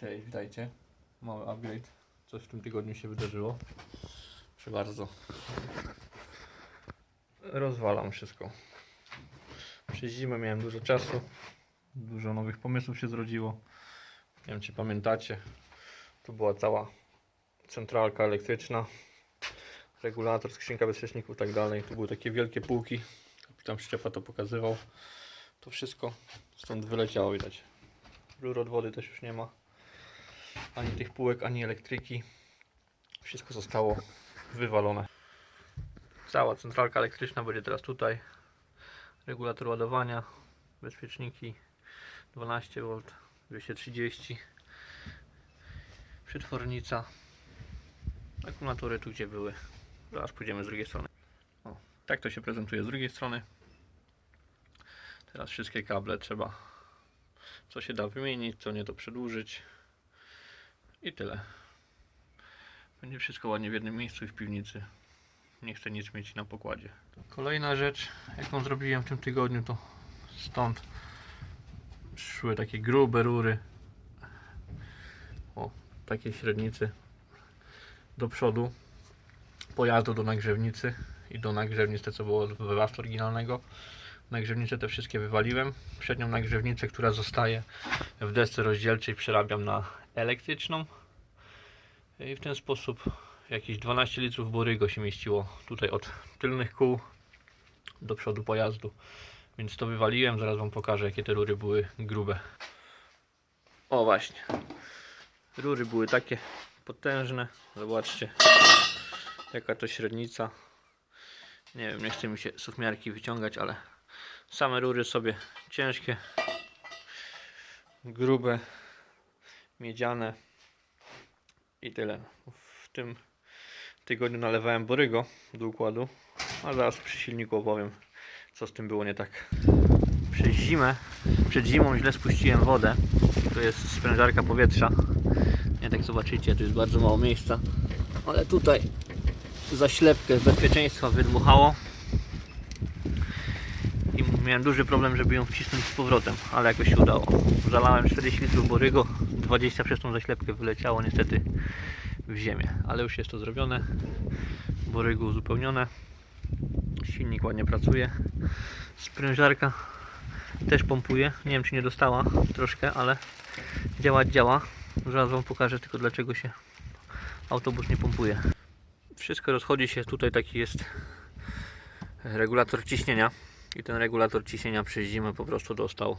Cześć, witajcie. Mały upgrade. Coś w tym tygodniu się wydarzyło. Proszę bardzo. Rozwalam wszystko. Przez zimę miałem dużo czasu. Dużo nowych pomysłów się zrodziło. Nie wiem czy pamiętacie. Tu była cała centralka elektryczna. Regulator, skrzynka bezpieczników i tak dalej. Tu były takie wielkie półki. Kapitan Szczepa to pokazywał. To wszystko stąd wyleciało widać. Rur od wody też już nie ma. Ani tych półek, ani elektryki. Wszystko zostało wywalone. Cała centralka elektryczna będzie teraz tutaj. Regulator ładowania, bezpieczniki 12V, 230. Przetwornica. Akumulatory tu gdzie były. Zaraz pójdziemy z drugiej strony. O, tak to się prezentuje z drugiej strony. Teraz wszystkie kable trzeba co się da wymienić, co nie to przedłużyć i tyle. Będzie wszystko ładnie w jednym miejscu i w piwnicy. Nie chcę nic mieć na pokładzie. Kolejna rzecz, jaką zrobiłem w tym tygodniu, to stąd szły takie grube rury. O, takie średnicy do przodu pojazdu do nagrzewnicy i do nagrzewnicy, co było z wywastu oryginalnego. Nagrzewnicę te wszystkie wywaliłem. Przednią nagrzewnicę, która zostaje w desce rozdzielczej przerabiam na elektryczną. I w ten sposób jakieś 12 litrów borygo się mieściło tutaj od tylnych kół do przodu pojazdu. Więc to wywaliłem, zaraz Wam pokażę jakie te rury były grube. O właśnie. Rury były takie potężne. Zobaczcie jaka to średnica. Nie wiem, nie chce mi się sufmiarki wyciągać, ale same rury sobie ciężkie, grube, miedziane i tyle. W tym tygodniu nalewałem borygo do układu, a zaraz przy silniku opowiem, co z tym było nie tak. Przez zimę, przed zimą źle spuściłem wodę. To jest sprężarka powietrza. Nie tak zobaczycie, tu jest bardzo mało miejsca, ale tutaj zaślepkę bezpieczeństwa wydmuchało miałem duży problem, żeby ją wcisnąć z powrotem, ale jakoś się udało. Zalałem 40 litrów borygo, 20 przez tą zaślepkę wyleciało niestety w ziemię, ale już jest to zrobione. Borygo uzupełnione. Silnik ładnie pracuje. Sprężarka też pompuje. Nie wiem czy nie dostała troszkę, ale działać działa. Zaraz Wam pokażę tylko dlaczego się autobus nie pompuje. Wszystko rozchodzi się, tutaj taki jest regulator ciśnienia i ten regulator ciśnienia przez zimę po prostu dostał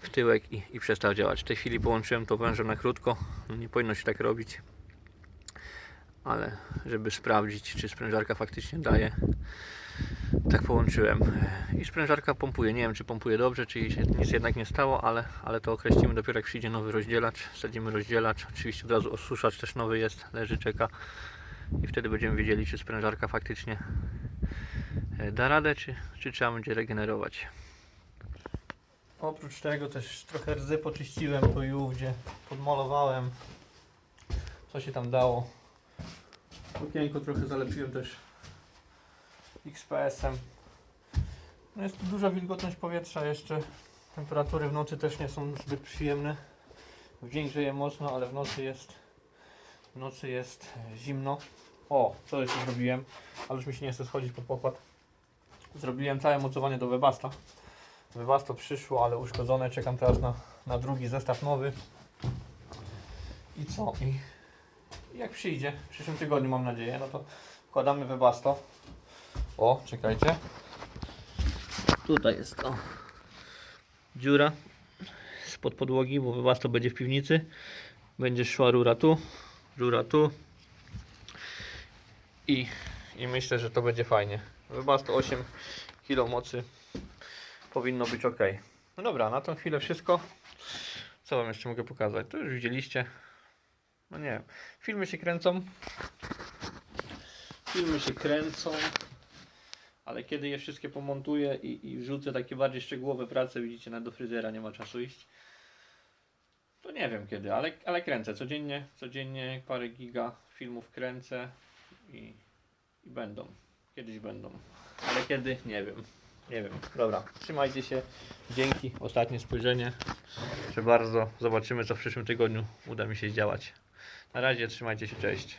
w tyłek i, i przestał działać. W tej chwili połączyłem to wężem na krótko, no nie powinno się tak robić, ale żeby sprawdzić czy sprężarka faktycznie daje, tak połączyłem i sprężarka pompuje. Nie wiem czy pompuje dobrze, czy się nic jednak nie stało, ale, ale to określimy dopiero jak przyjdzie nowy rozdzielacz. Wsadzimy rozdzielacz, oczywiście od razu osuszacz też nowy jest, leży, czeka i wtedy będziemy wiedzieli, czy sprężarka faktycznie da radę, czy, czy trzeba będzie regenerować. Oprócz tego też trochę rdzy poczyściłem tu i ówdzie, podmalowałem, co się tam dało. Okienko trochę zalepiłem też XPS-em. No jest tu duża wilgotność powietrza jeszcze. Temperatury w nocy też nie są zbyt przyjemne. W dzień grzeje mocno, ale w nocy jest w nocy jest zimno. O, co jeszcze zrobiłem? Ale już mi się nie chce schodzić pod pokład. Zrobiłem całe mocowanie do Webasta. Webasto przyszło, ale uszkodzone. Czekam teraz na, na drugi zestaw nowy. I co? I, jak przyjdzie, w przyszłym tygodniu mam nadzieję, no to wkładamy Webasto. O, czekajcie. Tutaj jest to dziura spod podłogi, bo Webasto będzie w piwnicy. Będzie szła rura tu, rura tu. I, I myślę, że to będzie fajnie. Webasto 8 kg mocy powinno być ok. No dobra, na tą chwilę wszystko. Co Wam jeszcze mogę pokazać? To już widzieliście. No nie wiem. Filmy się kręcą. Filmy się kręcą. Ale kiedy je wszystkie pomontuję i, i wrzucę takie bardziej szczegółowe prace, widzicie, na do fryzjera nie ma czasu iść. To nie wiem kiedy, ale, ale kręcę codziennie, codziennie parę giga filmów kręcę i, i będą. Kiedyś będą. Ale kiedy? Nie wiem. Nie wiem. Dobra, trzymajcie się. Dzięki. Ostatnie spojrzenie. Proszę bardzo. Zobaczymy co w przyszłym tygodniu uda mi się zdziałać. Na razie trzymajcie się, cześć.